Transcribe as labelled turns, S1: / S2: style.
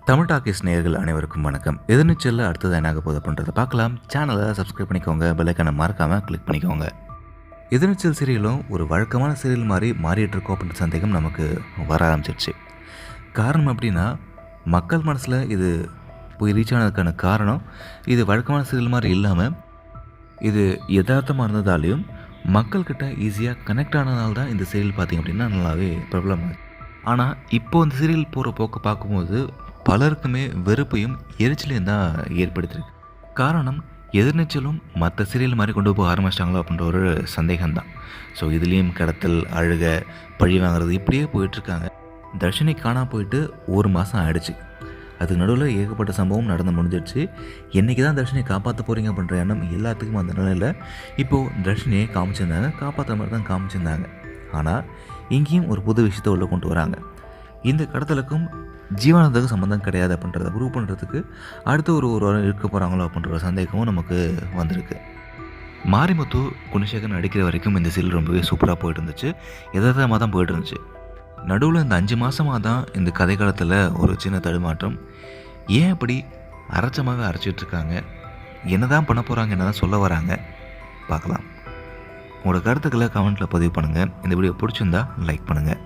S1: Tamil talkies நேயர்கள் அனைவருக்கும் வணக்கம். எதிர்நீச்சலில் அடுத்தது என்ன போகுது அப்படின்றத பார்க்கலாம். சேனலை சப்ஸ்கிரைப் பண்ணிக்கோங்க. பெல்லைக்கான மறக்காமல் கிளிக் பண்ணிக்கோங்க. எதிர்நீச்சல் சீரியலும் ஒரு வழக்கமான சீரியல் மாதிரி மாறிட்டு இருக்கோம் அப்படின்ற சந்தேகம் நமக்கு வர ஆரம்பிச்சிருச்சு. காரணம் அப்படின்னா மக்கள் மனசில் இது போய் ரீச் ஆனதுக்கான காரணம் இது வழக்கமான சீரியல் மாதிரி இல்லாமல் இது யதார்த்தமாக இருந்ததாலையும் மக்கள்கிட்ட ஈஸியாக கனெக்ட் ஆனதால் தான் இந்த சீரியல் பார்த்திங்க அப்படின்னா நல்லாவே பிரபலமாகுது ஆனால் இப்போ இந்த சீரியல் போகிற போக்கை பார்க்கும்போது பலருக்குமே வெறுப்பையும் எரிச்சலையும் தான் ஏற்படுத்தியிருக்கு. காரணம் எதிர்நீச்சலும் மற்ற சீரியல் மாதிரி கொண்டு போக ஆரம்பிச்சிட்டாங்களோ அப்படின்ற ஒரு சந்தேகம்தான். ஸோ இதுலேயும் கடத்தல் அழுக பழி வாங்குறது இப்படியே போயிட்டுருக்காங்க. தர்ஷினி காணா போயிட்டு ஒரு மாதம் ஆயிடுச்சு. அதுக்கு நடுவில் ஏகப்பட்ட சம்பவம் நடந்து முடிஞ்சிடுச்சு. என்றைக்கு தான் தர்ஷினியை காப்பாற்ற போகிறீங்க அப்படின்ற எண்ணம் எல்லாத்துக்கும் அந்த நிலையில் இப்போது தர்ஷினியை காமிச்சிருந்தாங்க. காப்பாற்றுற மாதிரி தான் காமிச்சிருந்தாங்க. ஆனால் இங்கேயும் ஒரு புது விஷயத்தை உள்ளே கொண்டு வராங்க. இந்த கடத்தலுக்கும் ஜீவனத்துக்கு சம்மந்தம் கிடையாது அப்படின்றத ப்ரூவ் பண்ணுறதுக்கு அடுத்த ஒரு ஒரு வாரம் இருக்க போகிறாங்களோ அப்படின்ற ஒரு சந்தேகமும் நமக்கு வந்திருக்கு. மாரிமுத்து குணசேகரன் நடிக்கிற வரைக்கும் இந்த சீரியல் ரொம்பவே சூப்பராக போயிட்டு இருந்துச்சு எதார்த்தமாக தான் போயிட்டு இருந்துச்சு நடுவில் இந்த அஞ்சு மாதமாக தான் இந்த கதை காலத்தில் ஒரு சின்ன தடுமாற்றம். ஏன் அப்படி அரைச்சமாகவே அரைச்சிட்ருக்காங்க? என்ன தான் பண்ண போகிறாங்க என்ன தான் சொல்ல வராங்க? பார்க்கலாம். உங்களோட கருத்துக்களை கமெண்ட்டில் பதிவு பண்ணுங்கள் இந்த வீடியோ பிடிச்சிருந்தா லைக் பண்ணுங்கள்